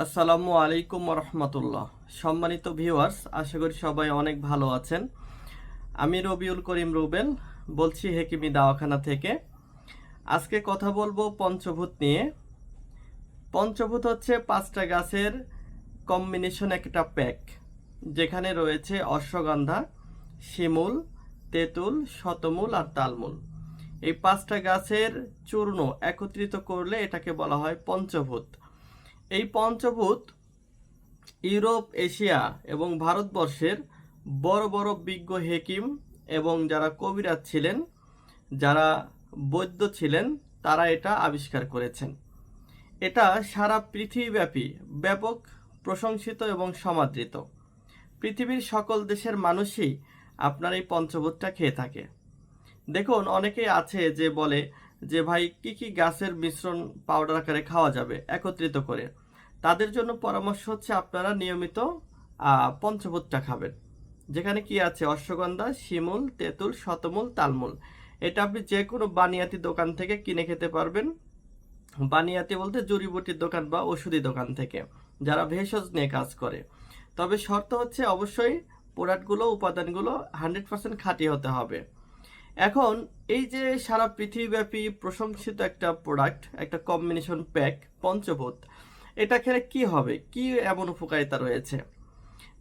আসসালামু আলাইকুম রহমতুল্লাহ সম্মানিত ভিউয়ার্স, আশা করি সবাই অনেক ভালো আছেন। আমি রবিউল করিম রুবেল, বলছি হেকিমি দাওয়াখানা থেকে। আজকে কথা বলব পঞ্চভূত নিয়ে। পঞ্চভূত হচ্ছে পাঁচটা গাছের কম্বিনেশন একটা প্যাক যেখানে রয়েছে অশ্বগন্ধা, শিমুল, তেঁতুল, শতমূল আর তালমূল। এই পাঁচটা গাছের চূর্ণ একত্রিত করলে এটাকে বলা হয় পঞ্চভূত। এই পঞ্চভূত ইউরোপ, এশিয়া এবং ভারতবর্ষের বড় বড় বিজ্ঞ হেকিম এবং যারা কবিরাজ ছিলেন, যারা বৈদ্য ছিলেন, তারা এটা আবিষ্কার করেছেন। এটা সারা পৃথিবীব্যাপী ব্যাপক, প্রশংসিত এবং সমাদৃত। পৃথিবীর সকল দেশের মানুষই আপনার এই পঞ্চভূতটা খেয়ে থাকে। দেখুন, অনেকেই আছে যে বলে যে, ভাই, কি কি গাছের মিশ্রণ পাউডার আকারে খাওয়া যাবে? একত্রিত করে। তাদের জন্য পরামর্শ হচ্ছে আপনারা নিয়মিত পঞ্চভূতটা খাবেন। যেখানে কি আছে? অশ্বগন্ধা, শিমুল, তেঁতুল, শতমূল, তালমূল। এটা আপনি যে কোনো বানিয়াতি দোকান থেকে কিনে খেতে পারবেন। বানিয়াতি বলতে জড়িবুটির দোকান বা ওষুধি দোকান থেকে, যারা ভেষজ নিয়ে কাজ করে। তবে শর্ত হচ্ছে অবশ্যই প্রোডাক্টগুলো, উপাদানগুলো হান্ড্রেড পার্সেন্ট খাঁটি হতে হবে। এখন এই যে সারা পৃথিবীব্যাপী প্রশংসিত একটা প্রোডাক্ট, একটা কম্বিনেশন প্যাক পঞ্চভূত এটা খেলে কি হবে? কি এমন উপকারিতা রয়েছে?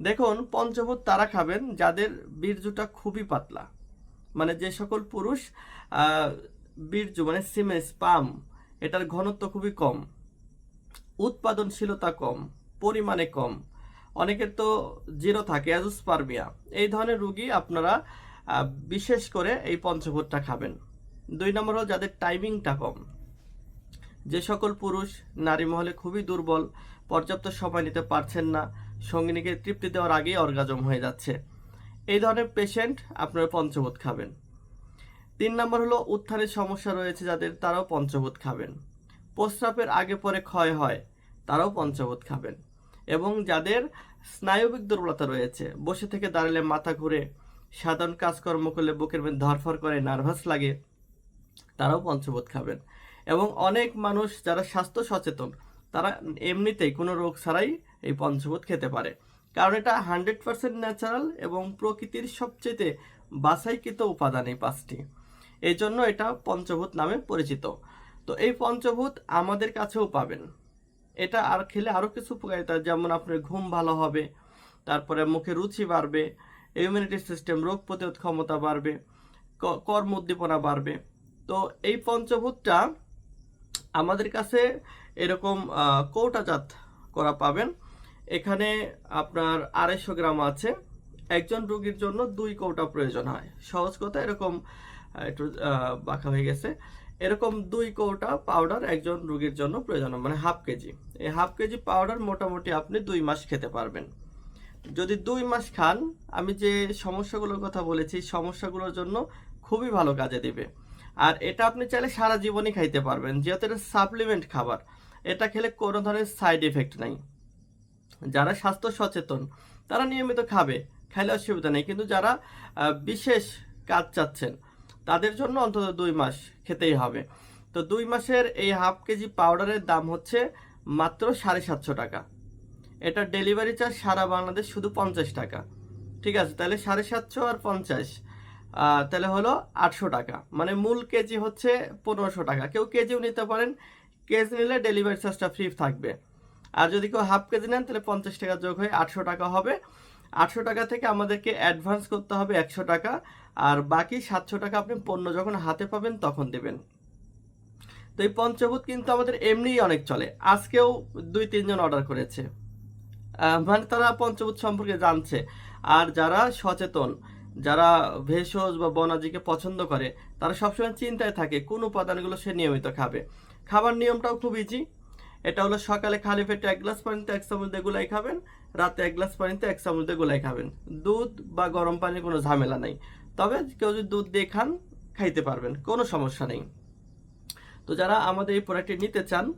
দেখুন, পঞ্চভূত তারা খাবেন যাদের বীর্যটা খুবই পাতলা। মানে যে সকল পুরুষ বীর্য মানে সিমেন্স পাম এটার ঘনত্ব খুবই কম। উৎপাদনশীলতা কম, পরিমাণে কম। অনেকের তো জিরো থাকে, অ্যাজোস্পার্মিয়া। এই ধরনের রুগী আপনারা বিশেষ করে এই পঞ্চভূতটা খাবেন। দুই নম্বর হল যাদের টাইমিংটা কম। যে সকল পুরুষ নারী মহলে খুবই দুর্বল, পর্যাপ্ত সময় নিতে পারছেন না, সঙ্গিনীকে তৃপ্তি দেওয়ার আগেই অর্গাজম হয়ে যাচ্ছে। এই ধরনের পেশেন্ট আপনারা পঞ্চভূত খাবেন। তিন নম্বর হলো উত্থানের সমস্যা রয়েছে যাদের, তারাও পঞ্চভূত খাবেন। প্রস্রাবের আগে পরে ক্ষয় হয়, তারাও পঞ্চভূত খাবেন। এবং যাদের স্নায়বিক দুর্বলতা রয়েছে, বসে থেকে দাঁড়ালে মাথা ঘুরে, সাধারণ কাজকর্ম করলে বুকের মধ্যে ধরফর করে নার্ভাস লাগে, তারাও পঞ্চভূত খাবেন। এবং অনেক মানুষ যারা স্বাস্থ্য সচেতন, তারা এমনিতেই কোনো রোগ ছাড়াই এই পঞ্চভূত খেতে পারে। কারণ এটা হান্ড্রেড পার্সেন্ট ন্যাচারাল এবং প্রকৃতির সবচেয়ে বাছাইকৃত উপাদান এই পাঁচটি। এই জন্য এটা পঞ্চভূত নামে পরিচিত। তো এই পঞ্চভূত আমাদের কাছেও পাবেন। এটা আর খেলে আরও কিছু উপকারিতা, যেমন আপনার ঘুম ভালো হবে, তারপরে মুখে রুচি বাড়বে ইমিউনিটি সিস্টেম রোগ প্রতিরোধ ক্ষমতা বাড়বে কর্ম উদ্দীপনা বাড়বে। তো এই পঞ্চভূতটা আমাদের কাছে এরকম কৌটাজাত করা পাবেন। এখানে আপনার আড়াইশো গ্রাম আছে। একজন রোগীর জন্য দুই কৌটা প্রয়োজন হয়। সহজ কথা, এরকম একটু বাঁকা হয়ে গেছে। এরকম দুই কৌটা পাউডার একজন রোগীর জন্য প্রয়োজন মানে হাফ কেজি। এই হাফ কেজি পাউডার মোটামুটি আপনি দুই মাস খেতে পারবেন। যদি দুই মাস খান, আমি যে সমস্যাগুলোর কথা বলেছি, সমস্যাগুলোর জন্য খুবই ভালো কাজে দেবে। আর এটা আপনি চাইলে সারা জীবনই খাইতে পারবেন, যেহেতু এটা সাপ্লিমেন্ট খাবার। এটা খেলে কোনো ধরনের সাইড এফেক্ট নাই। যারা স্বাস্থ্য সচেতন, তারা নিয়মিত খাবে, খাইলে অসুবিধা নেই। কিন্তু যারা বিশেষ কাজ চাচ্ছেন, তাদের জন্য অন্তত দুই মাস খেতেই হবে। তো দুই মাসের এই হাফ কেজি পাউডারের দাম হচ্ছে মাত্র সাড়ে সাতশো টাকা। এটা ডেলিভারি চার্জ সারা বাংলাদেশ শুধু পঞ্চাশ টাকা। ঠিক আছে, তাহলে সাড়ে সাতশো আর পঞ্চাশ। তাহলে হলো আটশো টাকা। মানে মূল কেজি হচ্ছে পনেরোশো টাকা। কেউ কেজিও নিতে পারেন। কেজি নিলে ডেলিভারি চার্জটা ফ্রি থাকবে। আর যদি কেউ হাফ কেজি নেন, তাহলে পঞ্চাশ টাকা যোগ হয়ে আটশো টাকা হবে। আটশো টাকা থেকে আমাদেরকে অ্যাডভান্স করতে হবে একশো টাকা। আর বাকি সাতশো টাকা আপনি পণ্য যখন হাতে পাবেন, তখন দেবেন। তো এই পঞ্চভূত কিন্তু আমাদের এমনিই অনেক চলে। আজকেও দুই, তিনজন অর্ডার করেছে। মানে তারা পঞ্চভূত সম্পর্কে জানছে। আর যারা সচেতন যারা ভেষজ বা বনাজিকে পছন্দ করে, তারা সবসময় চিন্তায় থাকে কোন উপাদানগুলো সে নিয়মিত খাবে। খাবার নিয়মটাও খুব ইজি এটা হলো সকালে খালি পেটে এক গ্লাস পানিতে এক চামচ গুলাই খাবেন, রাতে এক গ্লাস পানিতে এক চামচ গুলাই খাবেন। দুধ বা গরম পানির কোনো ঝামেলা নেই। তবে কেউ যদি দুধ দিয়ে খান, খাইতে পারবেন, কোনো সমস্যা নেই। তো যারা আমাদের এই প্রোডাক্টটি নিতে চান,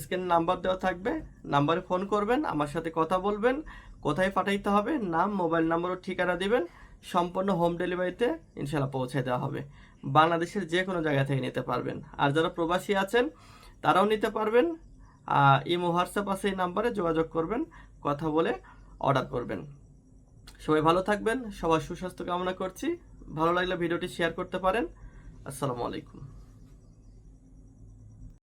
স্ক্রিন নাম্বার দেওয়া থাকবে, নাম্বারে ফোন করবেন, আমার সাথে কথা বলবেন, কোথায় পাঠাইতে হবে, নাম, মোবাইল নাম্বার ও ঠিকানা দিবেন। সম্পূর্ণ হোম ডেলিভারিতে ইনশাল্লাহ পৌঁছে দেওয়া হবে। বাংলাদেশের যে কোনো জায়গা থেকে নিতে পারবেন। আর যারা প্রবাসী আছেন, তারাও নিতে পারবেন। ইমো, হোয়াটসঅ্যাপ আছে এই নাম্বারে যোগাযোগ করবেন, কথা বলে অর্ডার করবেন। সবাই ভালো থাকবেন, সবার সুস্বাস্থ্য কামনা করছি। ভালো লাগলে ভিডিওটি শেয়ার করতে পারেন। আসসালামু আলাইকুম।